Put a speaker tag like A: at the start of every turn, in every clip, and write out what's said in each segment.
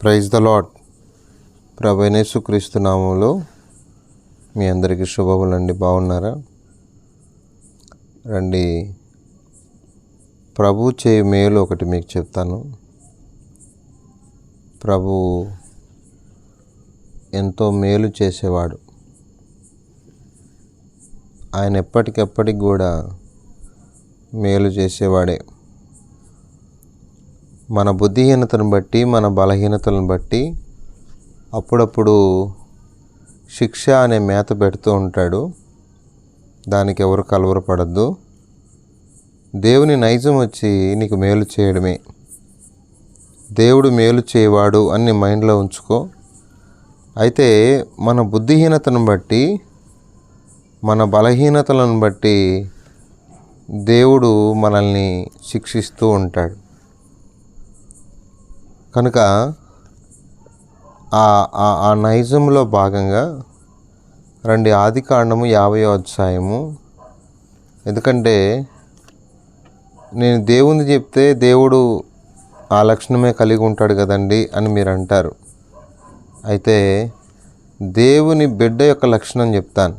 A: Praise the lord ప్రభనేసుక్రీస్తు నామంలో మీ అందరికీ శుభములండి బాగున్నారా? రండి. ప్రభు చే మేలు ఒకటి మీకు చెప్తాను. ప్రభు ఎంతో మేలు చేసేవాడు. ఆయన ఎప్పటికెప్పటికి కూడా మేలు చేసేవాడే. మన బుద్ధిహీనతను బట్టి మన బలహీనతలను బట్టి అప్పుడప్పుడు శిక్ష అనే మేత పెడుతూ ఉంటాడు. దానికి ఎవరు కలవరపడద్దు దేవుని నైజం వచ్చి నీకు మేలు చేయడమే. దేవుడు మేలు చేయవాడు అని మైండ్లో ఉంచుకో. అయితే మన బుద్ధిహీనతను బట్టి మన బలహీనతలను బట్టి దేవుడు మనల్ని శిక్షిస్తూ ఉంటాడు. కనుక ఆ ఆ- ఆ నైజంలో భాగంగా రండి ఆది కాండము యాభై అధ్యాయము. ఎందుకంటే నేను దేవుని చెప్తే దేవుడు ఆ లక్షణమే కలిగి ఉంటాడు కదండి అని మీరు అంటారు. అయితే దేవుని బిడ్డ యొక్క లక్షణం చెప్తాను.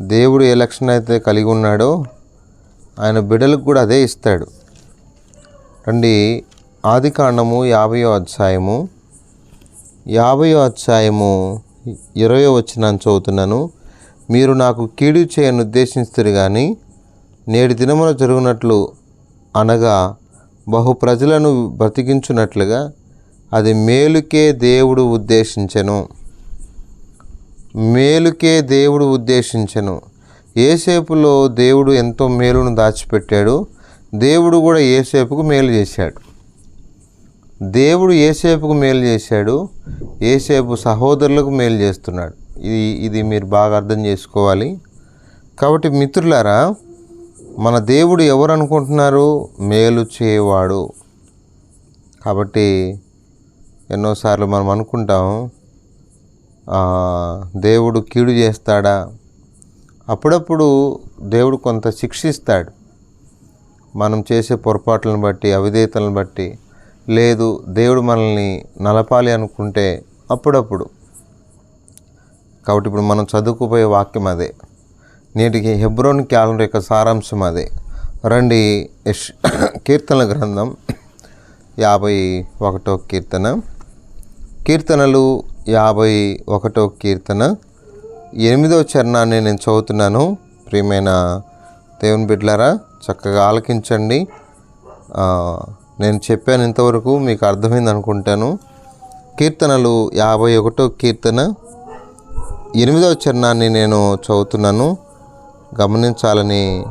A: దేవుడు ఏ లక్షణం అయితే కలిగి ఉన్నాడో ఆయన బిడ్డలకు కూడా అదే ఇస్తాడు. రండి ఆదికాండము యాభయో అధ్యాయము. యాభయో అధ్యాయము ఇరవై వచ్చినాను చదువుతున్నాను. మీరు నాకు కీడు చేయను ఉద్దేశిస్తారు కానీ నేటి దినమున జరుగునట్లు అనగా బహు ప్రజలను బ్రతికించున్నట్లుగా అది మేలుకే దేవుడు ఉద్దేశించను. మేలుకే దేవుడు ఉద్దేశించను. ఏసేపులో దేవుడు ఎంతో మేలును దాచిపెట్టాడు. దేవుడు కూడా ఏసేపుకు మేలు చేశాడు. దేవుడు ఏసేపుకు మేలు చేశాడు ఏసేపు సహోదరులకు మేలు చేస్తున్నాడు. ఇది ఇది మీరు బాగా అర్థం చేసుకోవాలి. కాబట్టి మిత్రులారా మన దేవుడు ఎవరు అనుకుంటున్నారు మేలు చేయవాడు కాబట్టి ఎన్నోసార్లు మనం అనుకుంటాం దేవుడు కీడు చేస్తాడా? అప్పుడప్పుడు దేవుడు కొంత శిక్షిస్తాడు. మనం చేసే పొరపాట్లను బట్టి అవిధేతలను బట్టి లేదు దేవుడు మనల్ని నలపాలి అనుకుంటే అప్పుడప్పుడు. కాబట్టి ఇప్పుడు మనం చదువుకుపోయే వాక్యం అదే. నేటికి హెబ్రోన్ క్యాలెండర్ యొక్క సారాంశం అదే. రండి యష్ కీర్తనల గ్రంథం యాభై ఒకటో కీర్తన. కీర్తనలు యాభై ఒకటో కీర్తన. ఎనిమిదో చరణాన్ని నేను చదువుతున్నాను. ప్రియమైన దేవుని బిడ్లరా చక్కగా ఆలకించండి. నేను చెప్పాను ఇంతవరకు మీకు అర్థమైంది అనుకుంటాను. కీర్తనలు యాభై ఒకటో కీర్తన ఎనిమిదవ చరణాన్ని నేను చదువుతున్నాను. గమనించాలని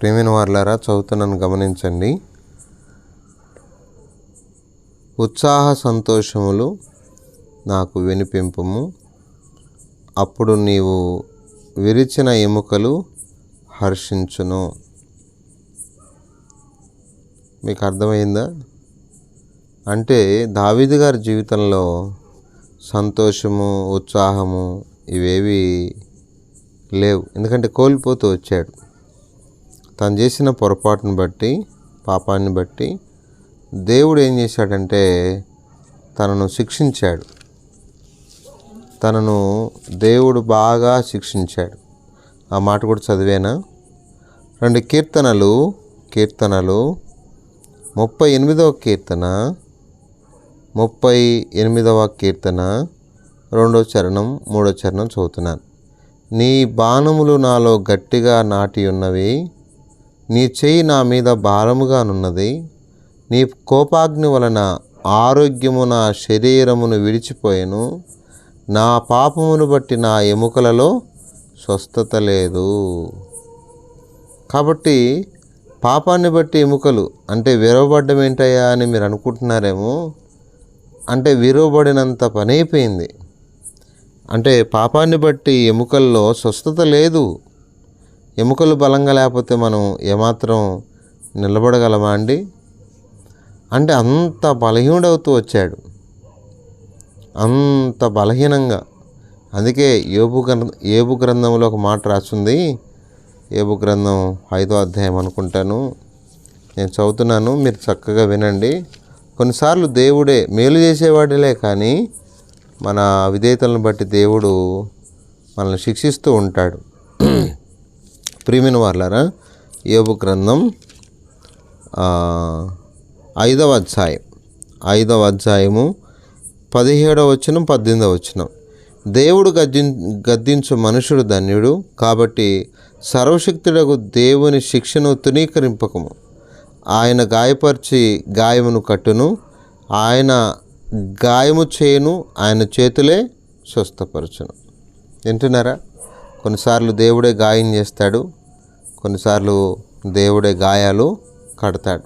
A: ప్రేమిన వారులారా చదువుతున్నాను గమనించండి. ఉత్సాహ సంతోషములు నాకు వినిపింపము. అప్పుడు నీవు విరిచిన ఎముకలు హర్షించును. మీకు అర్థమైందా? అంటే దావీదు గారి జీవితంలో సంతోషము ఉత్సాహము ఇవేవి లేవు. ఎందుకంటే కోల్పోతూ వచ్చాడు. తను చేసిన పొరపాటును బట్టి పాపాన్ని బట్టి దేవుడు ఏం చేశాడంటే తనను శిక్షించాడు. తనను దేవుడు బాగా శిక్షించాడు. ఆ మాట కూడా చదివేనా? రెండు కీర్తనలు కీర్తనలు ముప్పై ఎనిమిదవ కీర్తన ముప్పై ఎనిమిదవ కీర్తన రెండో చరణం మూడో చరణం చదువుతున్నాను. నీ బాణములు నాలో గట్టిగా నాటి ఉన్నవి నీ చెయ్యి నా మీద భారముగానున్నది నీ కోపాగ్ని వలన ఆరోగ్యము నా శరీరమును విడిచిపోయాను నా పాపమును బట్టి నా ఎముకలలో స్వస్థత లేదు. కాబట్టి పాపాన్ని బట్టి ఎముకలు అంటే విరవబడ్డం ఏంటయ్యా అని మీరు అనుకుంటున్నారేమో అంటే విరవబడినంత పని అయిపోయింది. అంటే పాపాన్ని బట్టి ఎముకల్లో స్వస్థత లేదు. ఎముకలు బలంగా లేకపోతే మనం ఏమాత్రం నిలబడగలమా అండి? అంటే అంత బలహీనుడవుతూ వచ్చాడు. అంత బలహీనంగా. అందుకే ఏబు గ్రంథ ఏబు గ్రంథంలో ఒక మాట రాసింది ఏబు గ్రంథం ఐదో అధ్యాయం అనుకుంటాను. నేను చదువుతున్నాను మీరు చక్కగా వినండి. కొన్నిసార్లు దేవుడే మేలు చేసేవాడిలే కానీ మన విధేయతలను బట్టి దేవుడు మనల్ని శిక్షిస్తూ ఉంటాడు. ప్రియమైన వాళ్ళారా యోబు గ్రంథం ఐదవ అధ్యాయం. ఐదవ అధ్యాయము పదిహేడవ వచనం పద్దెనిమిదవ వచనం. దేవుడు గద్ది గద్దించు మనుషుడు ధన్యుడు కాబట్టి సర్వశక్తుడకు దేవుని శిక్షను తునీకరింపకము ఆయన గాయపరిచి గాయమును కట్టును ఆయన గాయము చేయను ఆయన చేతులే స్వస్థపరచును. వింటున్నారా? కొన్నిసార్లు దేవుడే గాయం చేస్తాడు కొన్నిసార్లు దేవుడే గాయాలు కడతాడు.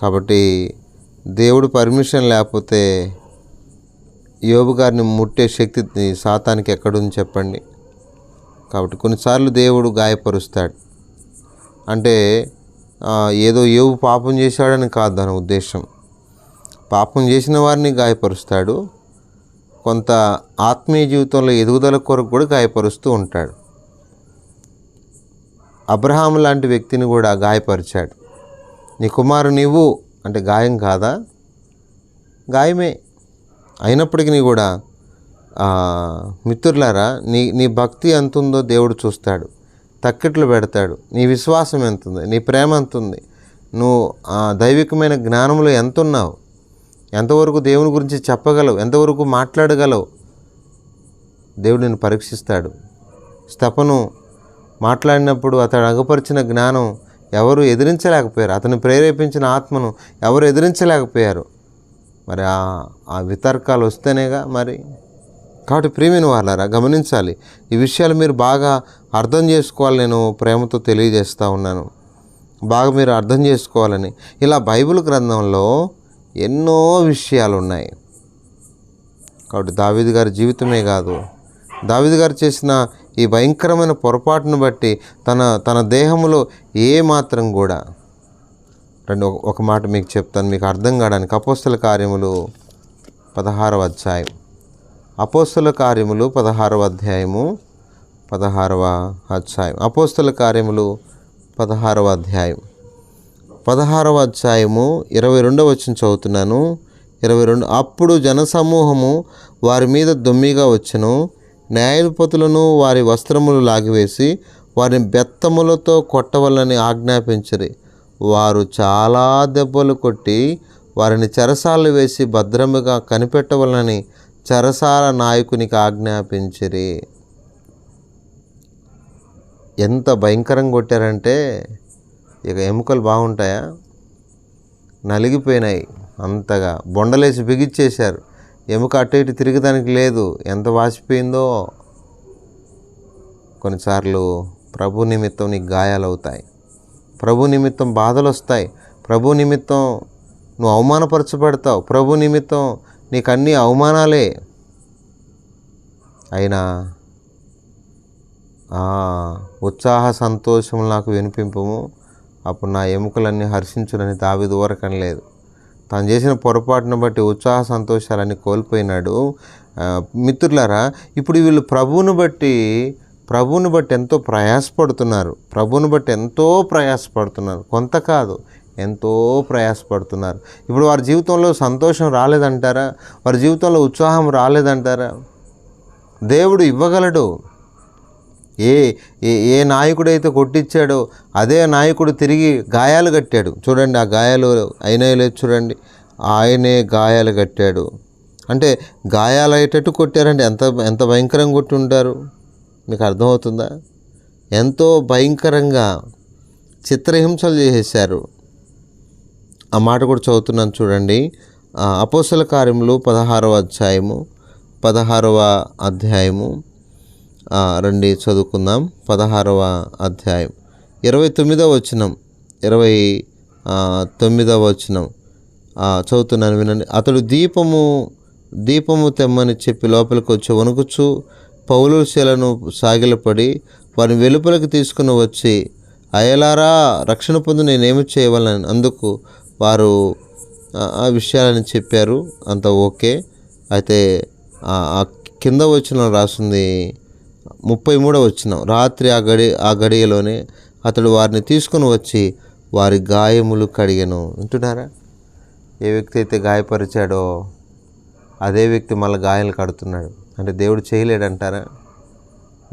A: కాబట్టి దేవుడు పర్మిషన్ లేకపోతే యోబు గారిని ముట్టే శక్తి సాతానికి ఎక్కడుంది చెప్పండి. కాబట్టి కొన్నిసార్లు దేవుడు గాయపరుస్తాడు. అంటే ఏదో ఏవు పాపం చేశాడని కాదు దాని ఉద్దేశం. పాపం చేసిన వారిని గాయపరుస్తాడు. కొంత ఆత్మీయ జీవితంలో ఎదుగుదల కొరకు కూడా గాయపరుస్తూ ఉంటాడు. అబ్రహాం లాంటి వ్యక్తిని కూడా గాయపరిచాడు. నీ కుమారు నీవు అంటే గాయం కాదా? గాయమే. అయినప్పటికీ కూడా మిత్రులారా నీ నీ భక్తి ఎంత ఉందో దేవుడు చూస్తాడు. తక్కిట్లు పెడతాడు. నీ విశ్వాసం ఎంత ఉంది నీ ప్రేమ ఎంత ఉంది నువ్వు ఆ దైవికమైన జ్ఞానంలో ఎంత ఉన్నావు ఎంతవరకు దేవుని గురించి చెప్పగలవు ఎంతవరకు మాట్లాడగలవు దేవుడు నిన్ను పరీక్షిస్తాడు. స్తపను మాట్లాడినప్పుడు అతడు అగపరిచిన జ్ఞానం ఎవరు ఎదిరించలేకపోయారు. అతను ప్రేరేపించిన ఆత్మను ఎవరు ఎదిరించలేకపోయారు. మరి ఆ ఆ వితర్కాలు వస్తేనేగా మరి కాబట్టి ప్రియమైన వాళ్ళారా గమనించాలి. ఈ విషయాలు మీరు బాగా అర్థం చేసుకోవాలి నేను ప్రేమతో తెలియజేస్తూ ఉన్నాను. బాగా మీరు అర్థం చేసుకోవాలని. ఇలా బైబిల్ గ్రంథంలో ఎన్నో విషయాలు ఉన్నాయి కాబట్టి దావీదు గారి జీవితమే కాదు. దావీదు గారు చేసిన ఈ భయంకరమైన పొరపాటును బట్టి తన తన దేహంలో ఏ మాత్రం కూడా రెండు ఒక- ఒక మాట మీకు చెప్తాను. మీకు అర్థం కావడానికి అపోస్తల కార్యములు పదహారవ అధ్యాయం. అపోస్తుల కార్యములు పదహారవ అధ్యాయము పదహారవ అధ్యాయం. అపోస్తుల కార్యములు పదహారవ అధ్యాయం. పదహారవ అధ్యాయము ఇరవై రెండవ వచ్చిన చదువుతున్నాను. ఇరవై రెండు అప్పుడు జనసమూహము వారి మీద దొమ్మిగా వచ్చెను. న్యాయపతులను వారి వస్త్రములు లాగివేసి వారిని బెత్తములతో కొట్టవలని ఆజ్ఞాపించరి. వారు చాలా దెబ్బలు కొట్టి వారిని చెరసాలు వేసి భద్రముగా కనిపెట్టవలని చెరసాల నాయకునికి ఆజ్ఞాపించిరి. ఎంత భయంకరంగా కొట్టారంటే ఇక ఎముకలు బాగుంటాయా? నలిగిపోయినాయి అంతగా. బొండలేసి బిగిచ్చేశారు. ఎముక అటు ఇటు తిరగడానికి లేదు. ఎంత వాసిపోయిందో. కొన్నిసార్లు ప్రభు నిమిత్తం నీకు గాయాలు అవుతాయి ప్రభు నిమిత్తం బాధలు వస్తాయి ప్రభు నిమిత్తం నువ్వు అవమానపరచబడతావు. ప్రభు నిమిత్తం నీకు అన్ని అవమానాలే. అయినా ఆ, ఉత్సాహ సంతోషం నాకు వినిపింపము. అప్పుడు నా ఎముకలన్నీ హర్షించునని దావిది వరకని లేదు తను చేసిన పొరపాటును బట్టి ఉత్సాహ సంతోషాలన్నీ కోల్పోయినాడు. మిత్రులారా ఇప్పుడు వీళ్ళు ప్రభువును బట్టి ప్రభువుని బట్టి ఎంతో ప్రయాసపడుతున్నారు. ప్రభువుని బట్టి ఎంతో ప్రయాసపడుతున్నారు. కొంత కాదు ఎంతో ప్రయాసపడుతున్నారు. ఇప్పుడు వారి జీవితంలో సంతోషం రాలేదంటారా? వారి జీవితంలో ఉత్సాహం రాలేదంటారా? దేవుడు ఇవ్వగలడు. ఏ ఏ ఏ నాయకుడైతే కొట్టించాడో అదే నాయకుడు తిరిగి గాయాలు కట్టాడు. చూడండి ఆ గాయాలు అయినాయో లేదు చూడండి. ఆయనే గాయాలు కట్టాడు. అంటే గాయాలు అయ్యేటట్టు కొట్టారంటే ఎంత ఎంత భయంకరంగా కొట్టి ఉంటారు మీకు అర్థమవుతుందా? ఎంతో భయంకరంగా చిత్రహింసలు చేసేసారు ఆ మాట కూడా చదువుతున్నాను చూడండి. అపోసల కార్యములు పదహారవ అధ్యాయము పదహారవ అధ్యాయము. రండి చదువుకుందాం. పదహారవ అధ్యాయం. ఇరవై తొమ్మిదవ వచనం. ఇరవై తొమ్మిదవ వచనం. చదువుతున్నాను వినండి. అతడు దీపము దీపము తెమ్మని చెప్పి లోపలికి వచ్చి వణుకుచు పౌలు శీలను సాగిలపడి వారిని వెలుపలికి తీసుకుని వచ్చి అయలారా రక్షణ పొందు నేనేమి చేయవాలని? అందుకు వారు ఆ- విషయాలని చెప్పారు. అంత ఓకే. అయితే ఆ కింద వచ్చిన రాసింది ముప్పై మూడో వచ్చిన రాత్రి ఆ గడి ఆ గడియలోనే అతడు వారిని తీసుకుని వచ్చి వారి గాయములు కడిగను. వింటున్నారా? ఏ వ్యక్తి అయితే గాయపరిచాడో అదే వ్యక్తి మళ్ళీ గాయాలు కడుతున్నాడు. అంటే దేవుడు చేయలేడంటారా?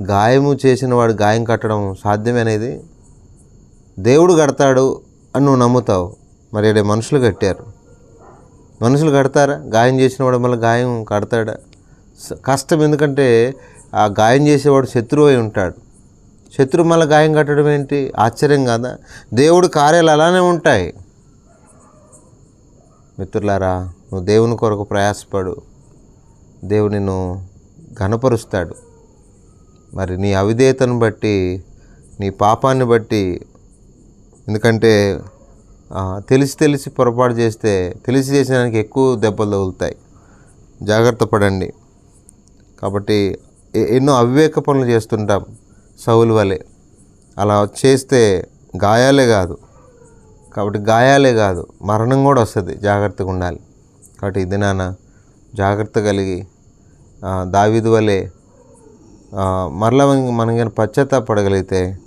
A: గాయము చేసిన వాడు గాయం కట్టడం సాధ్యమనేది దేవుడు కడతాడు అని నువ్వు నమ్ముతావు. మరి ఈడ మనుషులు కట్టారు. మనుషులు కడతారా? గాయం చేసిన వాడు మళ్ళీ గాయం కడతాడా? కష్టం ఎందుకంటే ఆ గాయం చేసేవాడు శత్రువు అయి ఉంటాడు. శత్రువు మళ్ళీ గాయం కట్టడం ఏంటి? ఆశ్చర్యం కాదా? దేవుడు కార్యాలు అలానే ఉంటాయి. మిత్రులారా నువ్వు దేవుని కొరకు ప్రయాసపడు. దేవుడు నిన్ను ఘనపరుస్తాడు. మరి నీ అవిధేయతను బట్టి నీ పాపాన్ని బట్టి ఎందుకంటే తెలిసి తెలిసి పొరపాటు చేస్తే తెలిసి చేసేదానికి ఎక్కువ దెబ్బలు తగులుతాయి. జాగ్రత్త పడండి. కాబట్టి ఎ- ఎన్నో అవివేక పనులు చేస్తుంటాం సౌలు వలె. అలా చేస్తే గాయాలే కాదు. కాబట్టి గాయాలే కాదు మరణం కూడా వస్తుంది జాగ్రత్తగా ఉండాలి. కాబట్టి ఇది నాన్న జాగ్రత్త కలిగి దావిది వలె మరలా మనం కానీ పశ్చాత్తాపడగలిగితే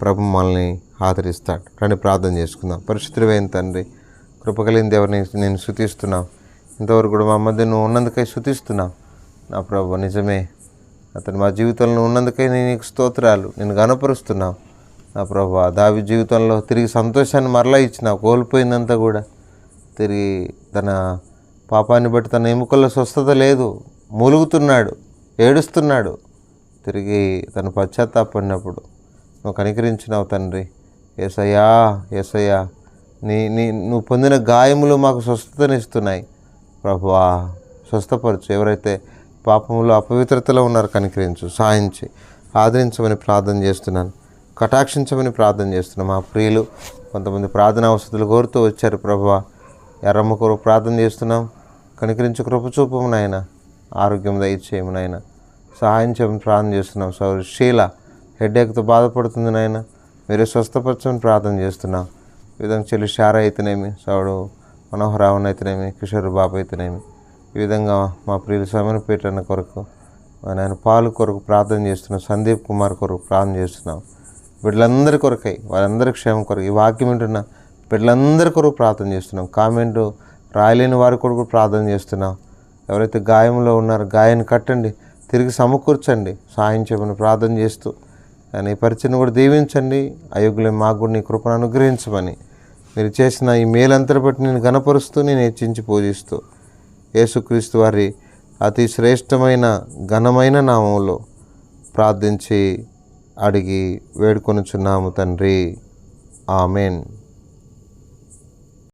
A: ప్రభు మనల్ని ఆదరిస్తాడు. రండి ప్రార్థన చేసుకుందాం. పరిశుద్ధమైన తండ్రి కృపకలిగిన దేవుని నేను శుతిస్తున్నాం ఇంతవరకు కూడా మా మధ్య నువ్వు ఉన్నందుకై శుతిస్తున్నాం నా ప్రభు నిజమే. అతను మా జీవితంలో ఉన్నందుకై నేను నీకు స్తోత్రాలు. నేను గనపరుస్తున్నావు నా ప్రభు దావి జీవితంలో తిరిగి సంతోషాన్ని మరలా ఇచ్చినావు. కోల్పోయిందంతా కూడా తిరిగి తన పాపాన్ని బట్టి తన ఎముకల్లో స్వస్థత లేదు. మూలుగుతున్నాడు ఏడుస్తున్నాడు. తిరిగి తను పశ్చాత్తాపడినప్పుడు నువ్వు కనికరించినావు తండ్రి. ఏసయ్యా ఏసయ్యా నీ నీ నువ్వు పొందిన గాయములు మాకు స్వస్థతనిస్తున్నాయి ప్రభువా స్వస్థపరచు. ఎవరైతే పాపములో అపవిత్రతలో ఉన్నారో కనికరించు సాయించి ఆదరించమని ప్రార్థన చేస్తున్నాను. కటాక్షించమని ప్రార్థన చేస్తున్నాం మా ప్రియులు కొంతమంది ప్రార్థన అవసరాలు కోరుతూ వచ్చారు ప్రభువా. ఎర్రమ్మ కొరకు ప్రార్థన చేస్తున్నాం. కనికరించు కృపచూపము నాయన. ఆరోగ్యం దయచేయము నాయన. సహాయం చేయమని ప్రార్థన చేస్తున్నాం. సౌరి శీల హెడ్ఏక్తో బాధపడుతుంది నాయన. మీరే స్వస్థపరచమని ప్రార్థన చేస్తున్నాం. ఈ విధంగా చెల్లి షారా అయితేనేమి సౌడు మనోహరావన్ అయితేనేమి కిషోర్ బాబు అయితేనేమి ఈ విధంగా మా ప్రియులు సమన్పేట పేటన్న కొరకు నేను నాయన పాలు కొరకు ప్రార్థన చేస్తున్నాం సందీప్ కుమార్ కొరకు ప్రార్థన చేస్తున్నాం. బిడ్డలందరి కొరకై వారందరి క్షేమం కొరకు ఈ వాక్యం వింటున్న బిడ్డలందరి కొరకు ప్రార్థన చేస్తున్నాం. కామెంట్ రాయలేని వారి కొరకు ప్రార్థన చేస్తున్నాం. ఎవరైతే గాయంలో ఉన్నారో గాయాన్ని కట్టండి తిరిగి సమకూర్చండి. సాయం చేయమని ప్రార్థన చేస్తూ కానీ పరిచయం కూడా దీవించండి. అయోగ్యులు మాకు కూడా నీ కృపను అనుగ్రహించమని. మీరు చేసిన ఈ మేలంతటి బట్టి నేను గనపరుస్తూ నేను హెచ్చించి పూజిస్తూ యేసుక్రీస్తు వారి అతి శ్రేష్టమైన ఘనమైన నామంలో ప్రార్థించి అడిగి వేడుకొనుచున్నాము తండ్రి. ఆమెన్.